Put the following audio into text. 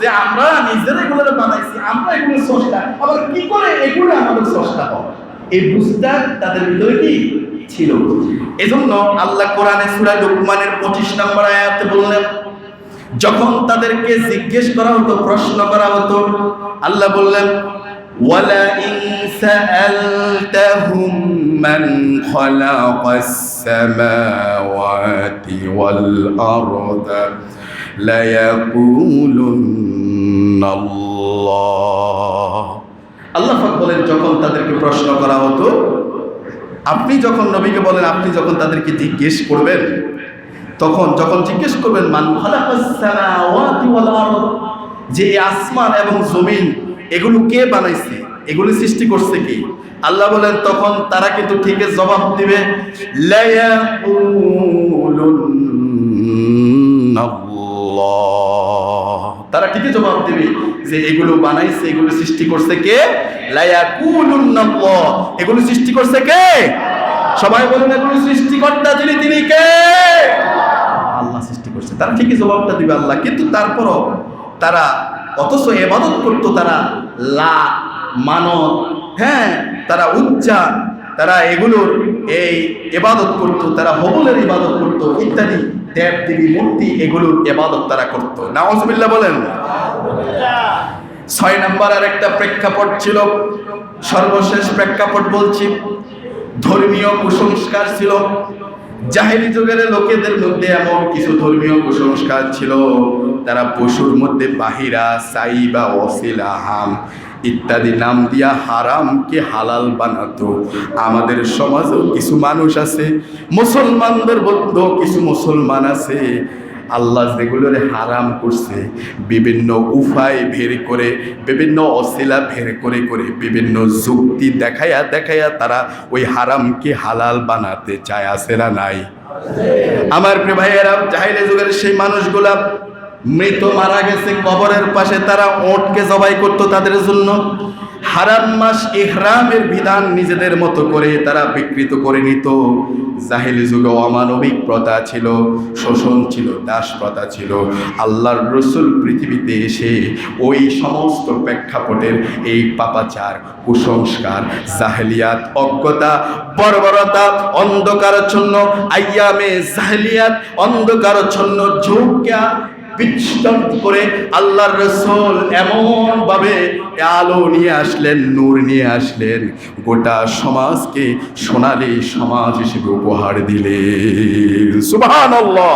যে আমরা নিজেরা এগুলো বানাইছি, আমরা এগুলো সস্তা আবার কি করে এগুলো আমাদের সস্তা হবে এই বুঝটা তাদের ভিতরে কি ছিল? এজন্য আল্লাহ কোরআনে সুরা লুকমানের পঁচিশ নম্বর আয়াতে বললেন, যখন তাদেরকে জিজ্ঞেস করা হতো, প্রশ্ন করা হতো, আল্লাহ বললেন, ওয়ালা ইন ওয়াল আল্লাহ বলেন, যখন তাদেরকে প্রশ্ন করা হতো, আপনি যখন নবীকে বলেন, আপনি যখন তাদেরকে জিজ্ঞেস করবেন, তখন যখন জিজ্ঞেস করবেন, মান যে আসমান এবং জমিন, এগুলো কে বানাইছে? এগুলো সৃষ্টি করছে কি? আল্লাহ বলেন, তখন তারা কিন্তু ঠিকই জবাব দিবে জবাব দিবে যে এগুলো বানাইছে, এগুলো সৃষ্টি করছে কে? এগুলো সৃষ্টি করছে কে? সবাই বলুন, এগুলো সৃষ্টিকর্তা যিনি, তিনি কে? আল্লাহ সৃষ্টি করছে। তারা ঠিকই জবাবটা দিবে আল্লাহ। কিন্তু তারপরও তারা অথচ এবাদত করতো তারা লা মানত হ্যাঁ তারা উচ্চা তারা এগুলোর এই এবাদত করতো, তারা হবলের ইবাদত করতো, ইত্যাদি। দেব, দেবী, মূর্তি এগুলোর এবাদত তারা করতো। নাউজুবিল্লাহ বলেন। ছয় নম্বর আর একটা প্রেক্ষাপট ছিল, সর্বশেষ প্রেক্ষাপট বলছি, ধর্মীয় কুসংস্কার ছিল। জাহেলি যুগের লোকেদের মধ্যে এমন কিছু ধর্মীয় কুসংস্কার ছিল, তারা পশুর মধ্যে বাহিরা সাই বা অসিলা হাম ইত্যাদি নাম দিয়া হারামকে হালাল বানাতো। আমাদের সমাজেও কিছু মানুষ আছে, মুসলমানদের মধ্যেও কিছু মুসলমান আছে। আল্লাহ যেগুলোরে হারাম করছে, বিভিন্ন উপায় বের করে, বিভিন্ন অশিলা বের করে করে, বিভিন্ন যুক্তি দেখাইয়া দেখাইয়া তারা ওই হারামকে হালাল বানাতে চায়, আছে না নাই? আমার ভাইয়েরা, জাহিলে যুগের সেই মানুষগুলা মৃত মারা গেছে, কবরের পাশে তারা ওটকে জবাই করতো তাদের জন্য। হারাম মাস ইহরামের বিধান নিজেদের মতো করে তারা বিকৃত করে নিত। জাহিলি যুগে অমানবিক প্রথা ছিল, শোষণ ছিল, দাস প্রথা ছিল। আল্লাহর রসুল পৃথিবীতে এসে ওই সমস্ত প্রেক্ষাপটের এই পাপাচার, কুসংস্কার, জাহেলিয়াত, অজ্ঞতা, বর্বরতা, অন্ধকারচ্ছন্ন, আইয়ামে জাহেলিয়াত, অন্ধকারচ্ছন্ন ঝুঁকা বিচ্ছন করে আল্লাহর রসুল এমন ভাবে আলো নিয়ে আসলেন, নূর নিয়ে আসলেন। গোটা সমাজকে সোনালি সমাজ হিসেবে উপহার দিলেন। সুবহানাল্লাহ।